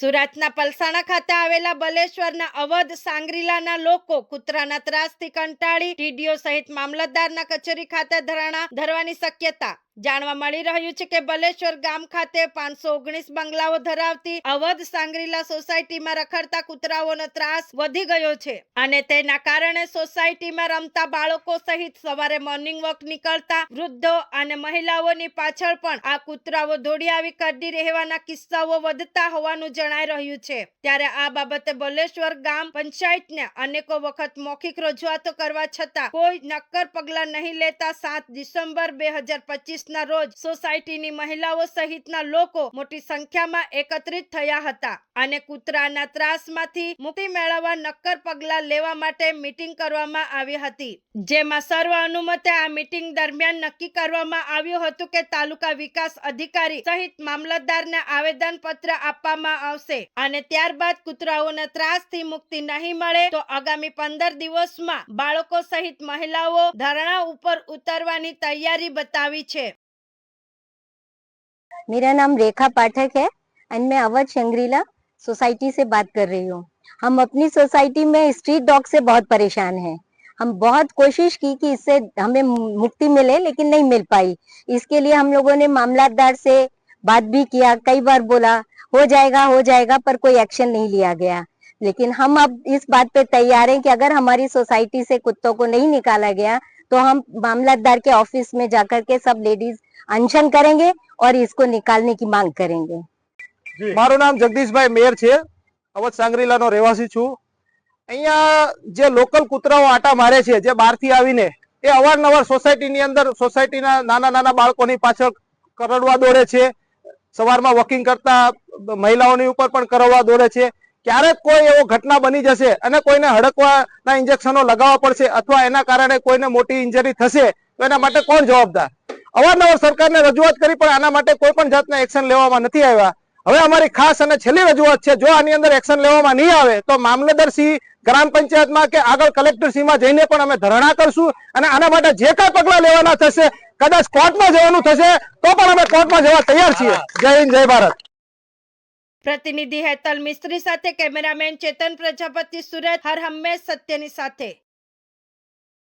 સુરતના પલસાણા ખાતે આવેલા બલેશ્વરના અવધ સાંગરીલાના લોકો કૂતરાના ત્રાસથી કંટાળી ટીડીઓ સહિત મામલતદારના કચેરી ખાતે ધરણા ધરવાની શક્યતા જાણવા મળી રહ્યું છે કે બલેશ્વર ગામ ખાતે પાંચસો ઓગણીસ બંગલાઓ ધરાવતી અવધ સાંગરીલા સોસાયટીમાં રખડતા કૂતરાઓનો ત્રાસ વધી ગયો છે અને તેના કારણે સોસાયટીમાં રમતા બાળકો સહિત સવારે મોર્નિંગ વોક નીકળતા વૃદ્ધો અને મહિલાઓની પાછળ પણ આ કૂતરાઓ દોડી આવી કરડી રહેવાના કિસ્સાઓ વધતા હોવાનું જણાઈ રહ્યું છે. ત્યારે આ બાબતે બલેશ્વર ગામ પંચાયતને અનેકો વખત મૌખિક રજૂઆતો કરવા છતાં કોઈ નક્કર પગલા નહીં લેતા સાત ડિસેમ્બર બે હજાર પચીસ ના રોજ સોસાયટીની મહિલાઓ સહિતના લોકો મોટી સંખ્યામાં એકત્રિત થયા હતા. અને કૂતરાના ત્રાસમાંથી મુક્તિ મેળવવા નક્કર પગલા લેવા માટે મીટિંગ કરવામાં આવી હતી. જેમાં સર્વ અનુમતે આ મીટિંગ દરમિયાન નક્કી કરવામાં આવ્યું હતું કે તાલુકા વિકાસ અધિકારી સહિત મામલતદારને આવેદન પત્ર આપવામાં આવશે. અને ત્યારબાદ કૂતરાઓના ત્રાસથી મુક્તિ નહીં મળે તો આગામી પંદર દિવસમાં બાળકો સહિત મહિલાઓ ધરણા ઉપર ઉતરવાની તૈયારી બતાવી છે. मेरा नाम रेखा पाठक है एंड मैं अवध शंग्रीला सोसाइटी से बात कर रही हूँ। हम अपनी सोसाइटी में स्ट्रीट डॉग से बहुत परेशान हैं। हम बहुत कोशिश की कि इससे हमें मुक्ति मिले, लेकिन नहीं मिल पाई। इसके लिए हम लोगों ने मामलादार से बात भी किया, कई बार बोला, हो जाएगा हो जाएगा, पर कोई एक्शन नहीं लिया गया। लेकिन हम अब इस बात पे तैयार हैं कि अगर हमारी सोसाइटी से कुत्तों को नहीं निकाला गया तो हम मामलादार के ऑफ़िस में जाकर के सब लेडीज़ अनशन करेंगे और इसको निकालने की मांग करेंगे મારું નામ જગદીશભાઈ મેર છે અવધ સાંગરીલાનો રહેવાસી છું અહીંયા જે લોકલ કૂતરાઓ આટા મારે છે જે બહારથી આવીને એ અવારનવાર સોસાયટીની અંદર સોસાયટીના નાના નાના બાળકોની પાછળ કરડવા દોડે છે સવારમાં વોકિંગ કરતા મહિલાઓની ઉપર પણ કરડવા દોડે છે ક્યારેક કોઈ એવો ઘટના બની જશે અને કોઈને હડકવાના ઇન્જેક્શનો લગાવવા પડશે અથવા એના કારણે કોઈને મોટી ઇન્જરી થશે તો એના માટે કોણ જવાબદાર અવારનવાર સરકારને રજૂઆત કરી, પણ આના માટે કોઈ પણ જાતના એક્શન લેવામાં નથી આવ્યા. હવે અમારી ખાસ અને છેલ્લી રજૂઆત છે, જો આની અંદર એક્શન લેવામાં નહીં આવે, તો મામલતદાર સિંહ ગ્રામ પંચાયતમાં કે આગળ કલેક્ટર શ્રીમાં જઈને પણ અમે ધરણા કરશું અને આના માટે જે કાંઈ પગલા લેવાના થશે, કદાચ કોર્ટમાં જવાનું થશે, તો પણ અમે કોર્ટમાં જવા તૈયાર છીએ. જય હિન્દ, જય ભારત. પ્રતિનિધિ હેતલ મિસ્ત્રી સાથે કેમેરામેન ચેતન પ્રજાપતિ સુરત, હર હંમેશ સત્યની સાથે.